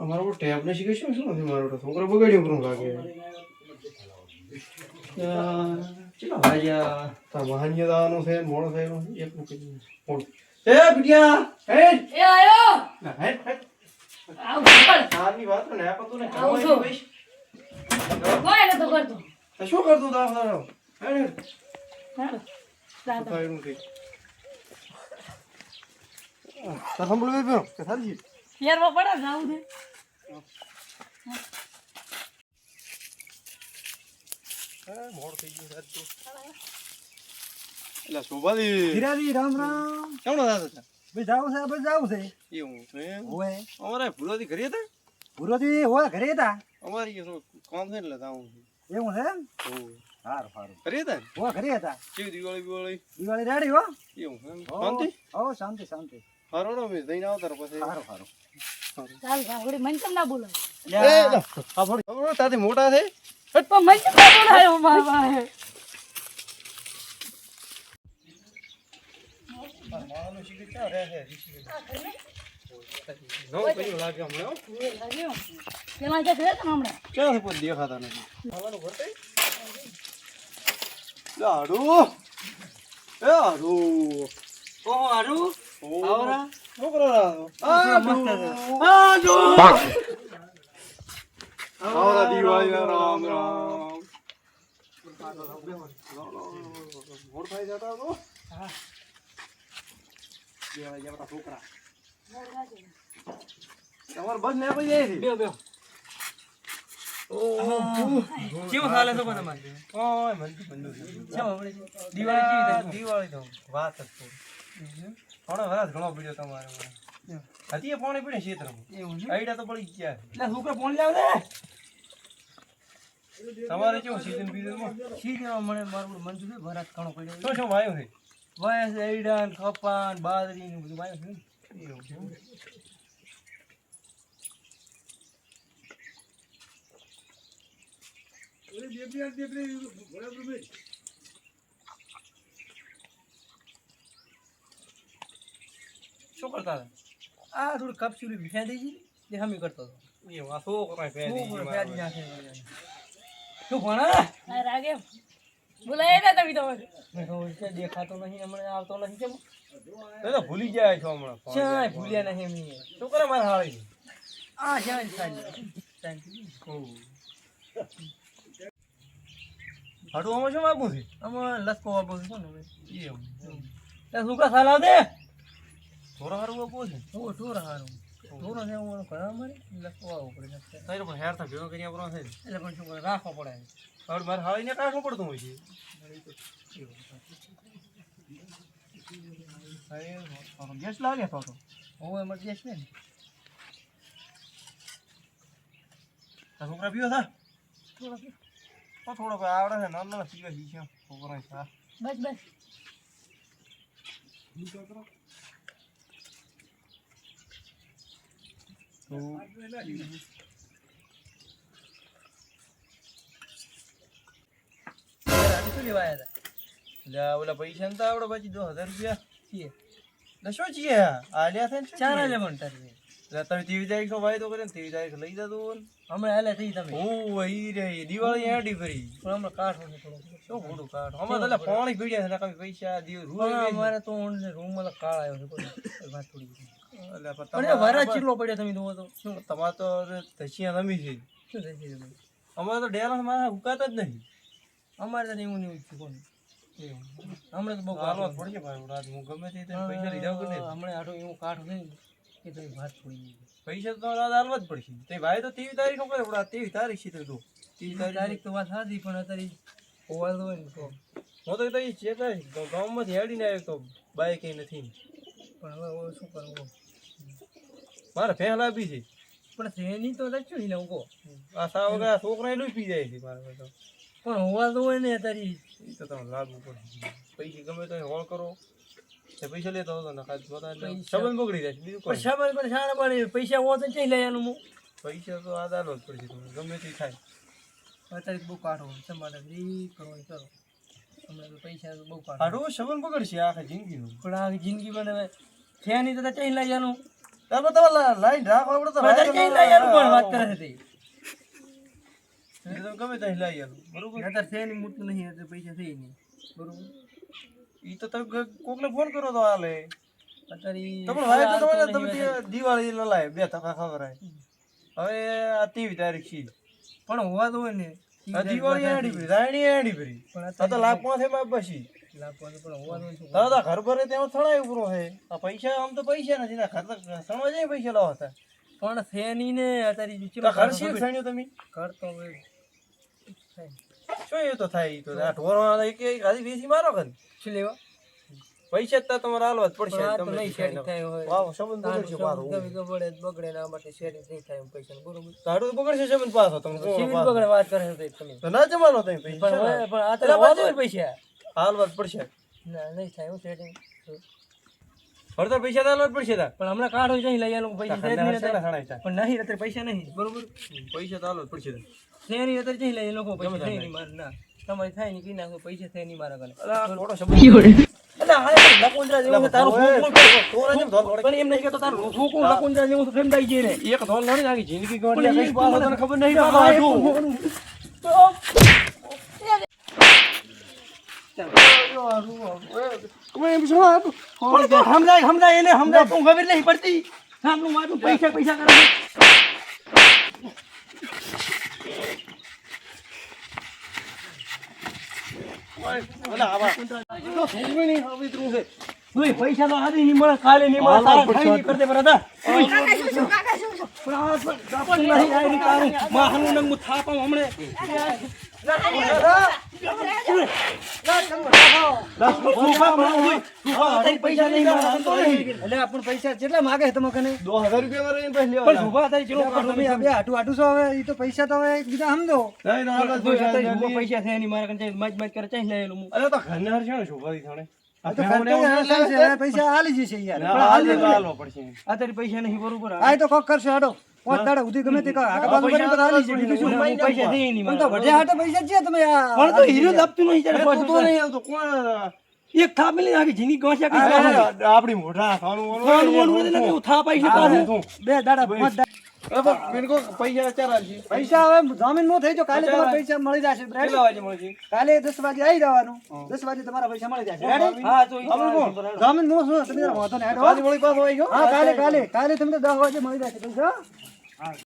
અમારો ટેપ ને શીખે શું શું? નથી મારો તો છોકરો બગાડ્યો કરું લાગે. ચલો તા મહાનિયા દાવાનું છે મોડો થયેલો એક કીધું. મોડું એ બિટિયા હે એ આયો! હે હે આવ ઉપર આની વાત ને આ પતું ને આવું છું. કોઈ નતો કરતો. તો શું કરતું તા તારો? હે હે દાદા. ઉતાર્યું નથી તા સંભળાવી પ્યો કે થાજી ફેરવા પડે ને આવું છે. દિવાળી દિવાળી? રેડી. હો. શાંતિ શાંતિ. શાંતિ હારો ને મેં જઈને આવતા રહો પછી હારો હારો ચાલ ભાઈ મને કેમ ના બોલો એ, ફોડી. ખબર તાથી મોટા છે પણ મને કેમ ના બોલાયો મારા પાસે નવું કર્યું લાગે હમણાં હો. પેલા જે છે ને હમણાં ક્યાંથી કોઈ દેખાતા નથી ખાવાનું ભરતે? લે એ હાડુ. ઓહો હારું આવરા. શું કરો રાહો? મસ્ત છે. હાડુ. આવરા દિવાળીના રામ રામ મોડ થાય જતા તો દેવાય ગયા બધા છોકરા તમારે બસ ને પછી બેહો બેહો કેવું ચાલે છે પણ તમારે ઓય મને તો બંધુ છે. કેમ આપણે દિવાળી કેવી થાય દિવાળી તો વાત જ પૂરી. થોડો ઘણો પીડ્યો તમારે હતી એ પાણી પીડે ક્ષેત્રમાં આઈડા તો પડી ગયા. એટલે છોકરા ફોન લાવ દે તમારે કેવું સીઝન બીઝનમાં શીખવા મને મારું મંજૂર છે ભરાત ઘણો પડ્યો શું શું વાયો છે? વાયસ કપા ને બાજરી ને બધું વાયો છે એવું છે. શું કરતા હતા? આ થોડી કપચુરી ભીખા દઈ ગઈ તે હમી કરતો હતો. ફેરી શું ગઈ નાખે શું ભણા? રાગે. બોલાય ને તમે તો છે દેખાતો નહીં હમણાં આવતો નથી કેમ? તમે તો ભૂલી જાય છો હમણાં. ફોન ભૂલ્યા નહીં એમની શું કરે મારા હાળી? આ ચાય સારી હાડું આમાં શું આપવું છે? આમાં લસકો વાપો છે કોને એ સુકા સાલા દે. થોડા હારું આપવું છે? ઓ હારું છે હું ઘણા મારે વાવો પડે. તારે પણ હેર થા ભેગો કર્યા પર છે એટલે પણ શું કરે રાખવો પડે હવે મારે હાળીને કાઢવું પડતું હોય છે. ગેસ લાગે તો હું એમાં ગેસ ને. આ છોકરા પીવો થા? તો આવડે છે નાના પીવા શીખ્યો છોકરા. બસ બસ. આ ઓલા પૈસા નતા આવડે પછી દો ચાર એટલે તમે ત્રેવીસ તારીખનો વાયદો કર્યો ને ત્રેવીસ તારીખ લઈ જતો હમણાં હાલે થઈ તમે હું ઈ રે દિવાળી એડી ફરી હમણાં કાઠો શું કાઢ અમારે તો એટલે પીડ્યા છે નકામી પૈસા દિવ પણ અમારે તો રૂમ કાળ આવ્યો છે કોઈ કોઈ તમારે વરા ચીલો પડ્યો તમે જોવો તો. શું તમારે તો ધસિયા રમી છે. શું છે તમે અમારે તો ડેરા મારા ઉકાતા જ નહીં. અમારે તો એવું નહીં ઉઠ્યું કોણ? હમણાં તો બહુ ગાલવા પડશે ભાઈ રાત હું ગમે તે પૈસા લીધા વગર નહીં. હમણાં આટલું એવું કાઠું નહીં કે તો વાત ગઈ પૈસા તો રાત હાલવા જ પડશે. તે ભાઈ તો ત્રીસ તારીખ નો કરે પણ આ ત્રેવીસ તારીખ છે તો જો ત્રેવીસ તારીખ તો વાત સાચી પણ અત્યારે હોવાલ હોય ને તો. હું તો એ ચેતા ગામમાંથી હેડીને આવ્યો તો બાઈક એ નથી. પણ હવે શું કરવું? મારે ફેલા બી છે. પણ ટ્રેની તો રચ્યું નહીં કહો આ સાવ આ છોકરા એ પી જાય છે મારે તો. પણ હોવા તો હોય ને અત્યારે એ તો તમે લાગુ પડશે પૈસા ગમે તો હોળ કરો. તે પૈસા લેતો હતો ને ખાલી જોતા સંબંધ બગડી જાય છે બીજું કોઈ સાબર પણ સારા પડે પૈસા હોવા તો ચઈ લઈ આનું હું પૈસા તો આ દાલો જ પડશે તમને. ગમે તે થાય. અત્યારે બહુ કાઢો. તમારે કરવાની કરો હમણાં તો પૈસા તો બહુ કાઢો. સંબંધ બગડશે આખા જિંદગીનું. પણ આખી જિંદગી મને થયા નહીં તો ચઈ લઈ આનું તારે તો લાઈન રાખો આપણે તો વધારે કઈ લઈ આલું પણ વાત કરે છે તે. તો ગમે ત્યાં લઈ આલું. બરોબર? નતર છે નહીં, મૂકતું નહીં એટલે પૈસા થઈ નહીં. બરોબર? ઈ તો તમે કોકને ફોન કરો તો હાલે. તમે વાય તો તમે તમે દિવાળી લલાય બે ટકા ખવડાય. હવે આ તારીખ છે. પણ હોવા તો હોય ને દિવાળી આડી ભરી રાયણી એડી ભરી. આ તો લાખ પાંચે માં બસી તો ઘર ભરે તેમાં થણાય ઉપરો છે આ પૈસા આમ તો પૈસા નથી ને તો સણવા જાય પૈસા લાવો હતા. પણ ફેની ને અત્યારે જુચી ઘર શી સણ્યો તમે. ઘર તો શું એ તો થાય? તો આ ઢોર એક આધી વેચી મારો કર શું લેવા? પૈસા તો તમારે હાલવા જ પડશે. પણ આ તો તમે નહીં શેરિંગ થાય હોય. વાવ સંબંધ બગડશે પાછો બગડે બગડે ના માટે શેરિંગ નહીં થાય પૈસા બરોબર? તારું તો બગડશે સંબંધ પાછો તમને બગડે વાત કરે છે તમે? તો ના જમાનો તમે પૈસા પણ આ તો પૈસા. હાલવા જ પડશે. ના નહીં થાય હું સેટિંગ ફરતા પૈસા તો હાલવા જ પડશે તાર. પણ હમણાં કાર્ડ હોય લઈ આલો પૈસા છે જ નહીં અત્યારે. પણ નહીં અત્યારે પૈસા નહીં બરોબર? પૈસા તો હાલવા જ પડશે. છે નહીં અત્યારે જઈ લઈ લોકો પૈસા થાય નહીં મારે ના. તમારે થાય નહીં કઈ નાખો પૈસા થાય નહીં મારા કને અલા, આ ખોટો સંબંધ. એટલે હા પણ લકોંદરા જેવું છે, તારું ઓય, ભૂખ પણ- તોરા જેમ ધોલ વળે. પણ એમ નહીં કહેતો તારું છોકરું લકોંદરા જેવું છે, કેમ દાઈ જાય ને એક ધોલ નડી નાખી જિંદગી પણ ગોળી એ કઈ પાછો તને ખબર નહીં હા, પાછો એ હાચું. પણ- પણ તો સમજાય સમજાય એને સમજાય તું ખબર નહીં પડતી. સામનું મારું પૈસા પૈસા કરે પૈસા તો આજે નહીં મળે કાલે નહીં મળે તારા ખાઈ નહીં કરતે બરાબર. પણ આ પણ દાપણ નહીં આવી રહી તારું. માહનું નંગું થાપા હમણે. પૈસા એને તો પૈસા તો એકબીજા સમજો પૈસા છે નહીં મારા કંઈ ચાઈ હું. અરે તો છે ને પૈસા નહીં બરોબર આ તો કોક કરશે, હાડો ગમે તે આગળ બાજુ તો બીજું શું? પૈસા નહીં તો વઢે હાટે પૈસા છે તમે પણ તો હીરો નહીં પાછું તો. નહીં આવતો. કોણ? એક થાપ મિલી મોઢા ખાવાનું થાપ આવી. બે દાડા પાંચ પૈસા હવે જામીન નો થઈ જો કાલે તમારા પૈસા મળી જશે? કાલે દસ વાગે આવી જવાનું. દસ વાગે તમારા પૈસા મળી જશે. જામીન નો શું? તમે વાંધો કાલે કાલે કાલે. તમને દસ વાગે મળી જશે. પૈસા All right.